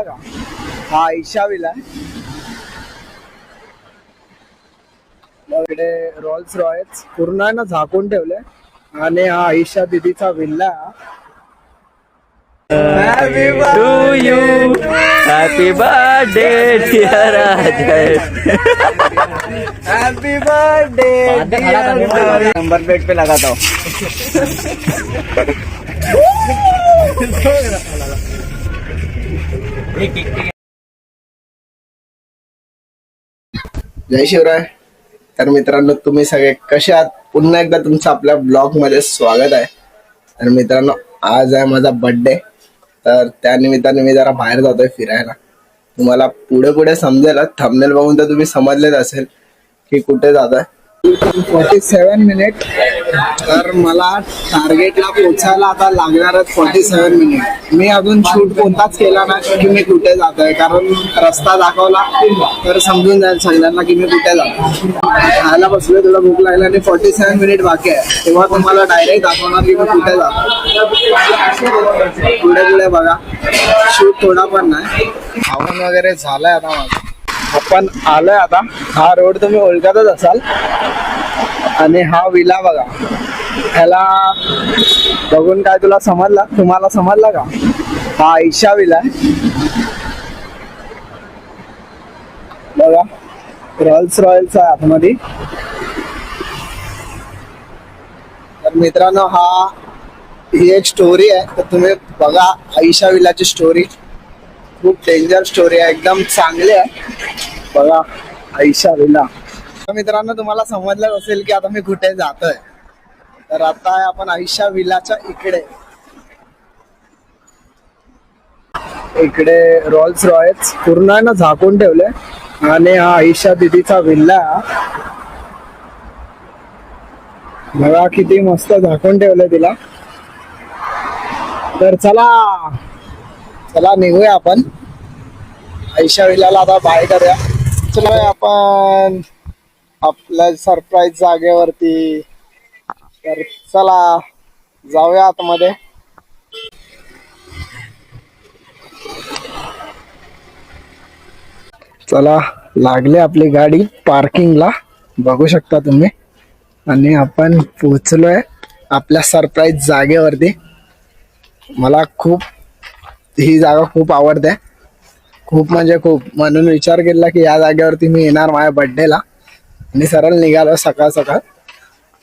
समजला का हा आयशा विला आहे. इकडे रोल्स रॉयल्स पूर्ण ना झाकून ठेवले आणि हा Ayesha दिदीचा villa to you happy birthday dear Ajay happy birthday number plate पे लगाता हूँ. जय शिवराय. तर मित्रांनो तुम्ही सगळे कसे आहात? पुन्हा एकदा तुमचं आपल्या ब्लॉगमध्ये स्वागत आहे. तर मित्रांनो आज आहे माझा बर्थडे तर त्या निमित्ताने मी जरा बाहेर जातोय फिरायला. तुम्हाला पुढे पुढे समजेल. थंबनेल बघून तर तुम्ही समजलेच असेल की कुठे जातोय. फोर्टी सेवन मिनिट तर मला टार्गेटला पोहोचायला आता लागणारच फोर्टी सेवन मिनिट मी अजून शूट कोणताच केला नाही की मी कुठे आहे कारण रस्ता दाखवला तर समजून जाईल सगळ्यांना की मी कुठे जातो खायला बसलोय तुला भूक लागली आणि फोर्टी सेवन मिनिट बाकी आहे. तेव्हा तुम्हाला डायरेक्ट दाखवणार की मी कुठे जातो पुढे पुढे बघा. शूट थोडा पण नाही. खाऊन वगैरे झालाय आता माझं. आपण आलोय आता. हा रोड तुम्ही ओळखतच असाल. आणि हा विला बघा. ह्याला बघून काय तुला समजला? तुम्हाला समजला का? हा ईशा विला आहे. बघा. रॉयल्स रॉयल्स आहे आतमध्ये. तर मित्रांनो हा ही एक स्टोरी आहे. तर तुम्ही बघा आयशा विलाची स्टोरी खूप डेंजर स्टोरी आहे एकदम चांगली आहे. बघा आयशा विला तर मित्रांनो तुम्हाला समजलं असेल की आता मी कुठे जातोय. तर आता आपण आयशा विलाच्या इकडे. इकडे रॉल्स रॉयल्स पूर्ण आहे ना झाकून ठेवले आणि हा आयशा दिदीचा विल्ला बघा किती मस्त झाकून ठेवलंय तिला. तर चला. चला निघूया आपण. आयशा विलाला आता बाय करूया. चलो आपण आपल्या सरप्राईज जागेवरती. तर चला जाऊया आतमध्ये. चला लागले आपली गाडी पार्किंगला. बघू शकता तुम्ही. आणि आपण पोचलोय आपल्या सरप्राईज जागेवरती. मला खूप ही जागा खूप आवडते. खूप म्हणजे खूप. म्हणून विचार केला की या जागेवरती मी येणार माझ्या बर्थडेला आणि सरळ निघालो सकाळ सकाळ.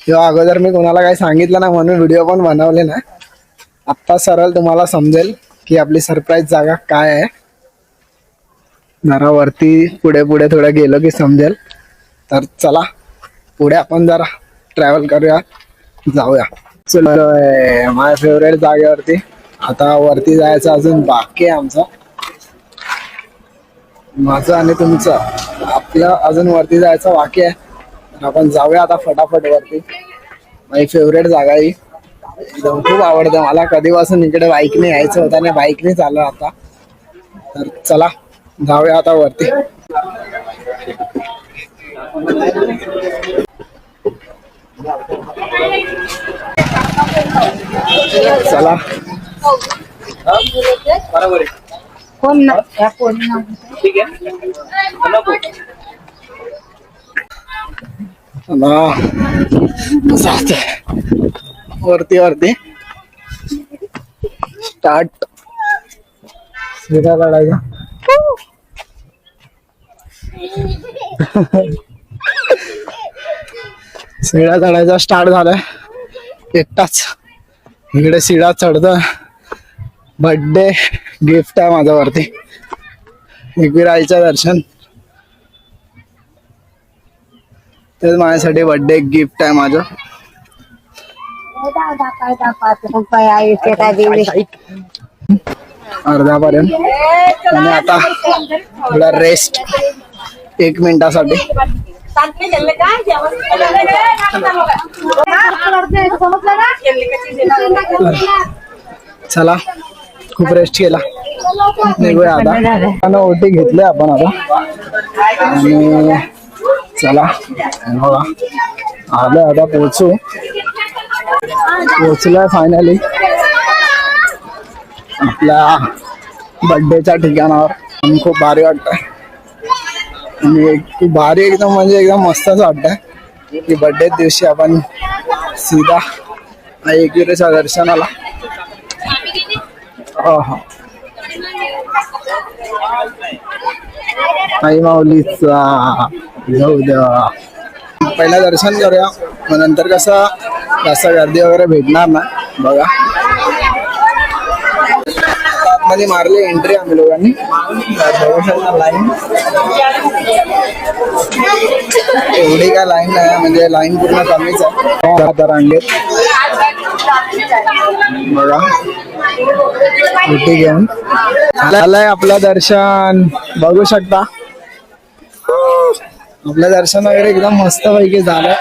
किंवा अगोदर मी कोणाला काही सांगितलं ना म्हणून व्हिडिओ पण बनवले नाही. आत्ता सरळ तुम्हाला समजेल की आपली सरप्राईज जागा काय आहे. जरा वरती पुढे पुढे थोडं गेलो की समजेल. तर चला पुढे आपण जरा ट्रॅव्हल करूया. जाऊया. माझ्या फेवरेट जागेवरती. आता वरती जायचं अजून बाकी आहे आमचं. माझं आणि तुमचं. आपलं अजून वरती जायचं बाकी आहे. आपण जाऊया आता फटाफट वरती. माझी फेवरेट जागा ही. एकदम खूप आवडतं. मला कधीपासून इकडे बाईकने यायचं होतं आणि बाईकने चालू आता. तर चला जाऊया आता वरती. चला. कोण ना? या कोण ना चला जाते. वरती वरती. स्टार्ट सीधा लढायचा शिडा चढायचा स्टार्ट झालाय. एकटाच. इकडे शिडा चढतो बर्थडे गिफ्ट आहे माझ्या वरती एकविराईचं दर्शन. तेच माझ्यासाठी बर्थडे गिफ्ट आहे माझं. अर्ध्यापर्यंत. आणि आता थोडा रेस्ट एक मिनिटासाठी. चला. खूप रेस्ट केला. निघूया आता. आणि ओटी घेतले आपण आता. आणि चला. बघा. आलं आता पोहोचू. पोहोचलाय फायनली आपल्या बर्थडेच्या ठिकाणावर. आणि खूप भारी वाटतंय. आणि एक- खूप भारी एकदम म्हणजे एकदम मस्तच वाटतंय. की बर्थडे दिवशी आपण सीधा एकविरेच्या दर्शनाला हो, हो. आई माऊलीचा जाऊ द्या. पहिला दर्शन करूया. मग नंतर कसं जास्त गर्दी वगैरे भेटणार ना बघा. आतमध्ये मारली एंट्री आम्ही लोकांनी लाईन एवढी काय लाईन नाही म्हणजे लाईन पूर्ण कमीच आहे. रांगेत. बघा. उटी घेऊन. झालंय आपलं दर्शन. बघू शकता. आपलं दर्शन वगैरे एकदम मस्त पैकी झालं.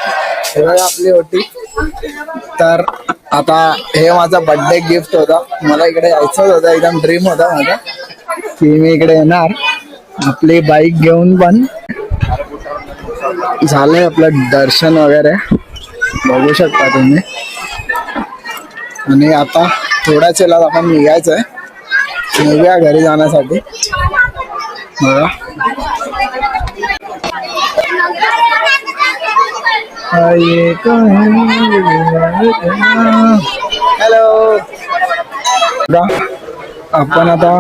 हे आपली होती तर आता हे माझा बर्थडे गिफ्ट होता. मला इकडे यायचंच होतं. एकदम ड्रीम होता माझा. की मी इकडे येणार. आपली बाईक घेऊन पण झालंय आपलं दर्शन वगैरे. बघू शकता तुम्ही. आणि आता थोड्याच वेळात आपण निघायचं आहे निघूया घरी जाण्यासाठी. बघा. हॅलो आपण आता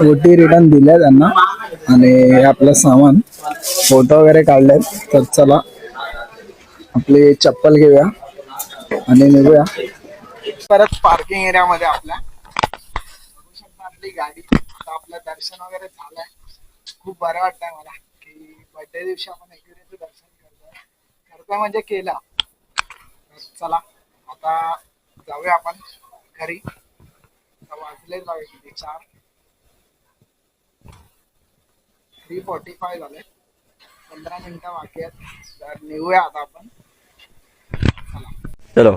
ओटी रिटर्न दिल्या त्यांना. आणि आपलं सामान. फोटो वगैरे काढलेत. तर चला. आपली चप्पल घेऊया. आणि निघूया. परत पार्किंग एरियामध्ये आपल्या. बघू शकता आपली गाडी. आपलं दर्शन वगैरे झालंय. खूप बरं वाटतंय मला की बर्थडे दिवशी आपण एकविरेचं दर्शन करतोय. करतोय म्हणजे केला. चला आता जाऊया आपण घरी. वाजले जाऊया किती चार. थ्री फोर्टी फाय झाले. पंधरा मिनिटं बाकी आहेत. तर निघूया आता आपण. चलो.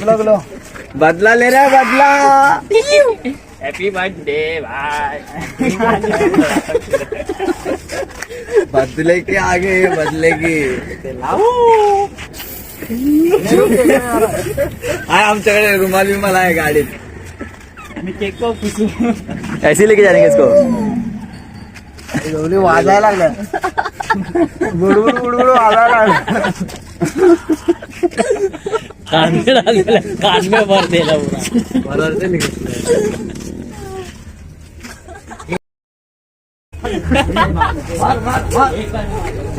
संपलो गेलो बदला ले रहा है बदला हैप्पी बर्थडे भाई बदले के आगे बदले की आहे आमच्याकडे रुमाल बिमाल आहे गाडीत मैं। केक खुशू ऐसे लेके जाएँगे इसको। एवढी वाजायला लागल्या गुडगुड गुडगुड वाजायला लागल्या में में भर देला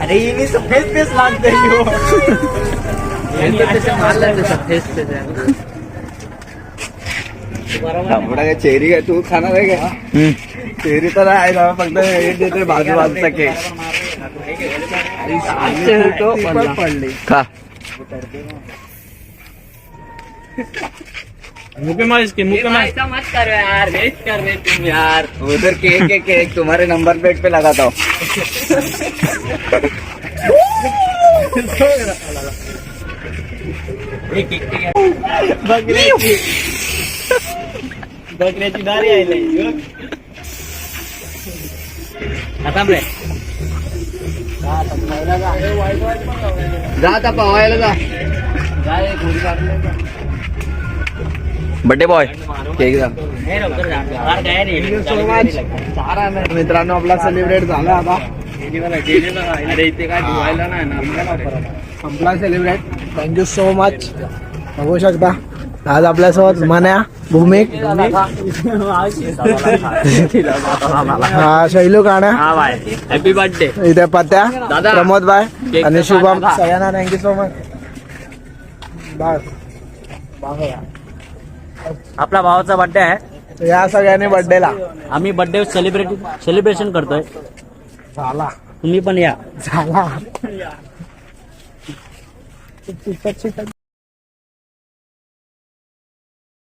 अरे ये भी सफेद हो थांबडा काय चेरी काय तू खाणार आहे का चेरी तर आहे ना फक्त हे देते बाजू बाजूचा केक पडली. खा. मुँह पे मार इसके मुँह पे मार। ऐसा मत करो यार वेस्ट कर रहे तुम यार। उधर केक है केक तुम्हारे नंबर प्लेट पे हूँ। एक बकऱ्याची बकऱ्याची दारी आहे आता रे जा। आता पवायला जा। बड्डे बॉय केक मित्रांनो आपला सेलिब्रेट झाला आता. संपला सेलिब्रेट थँक्यू सो मच बघू शकता. आज आपल्यासोबत मन्या भूमिक. हा शैलू काण्या हा बाय. हॅपी बर्थडे इथे पत्या दादा. प्रमोद भाई केक आणि शुभम. सगळ्यांना थँक्यू सो मच बस आपला भावाचा बर्थडे आहे. या सगळ्यांनी बर्थडेला आम्ही बर्थडे सेलिब्रेट सेलिब्रेशन करतोय. झाला. तुम्ही पण या. झाला.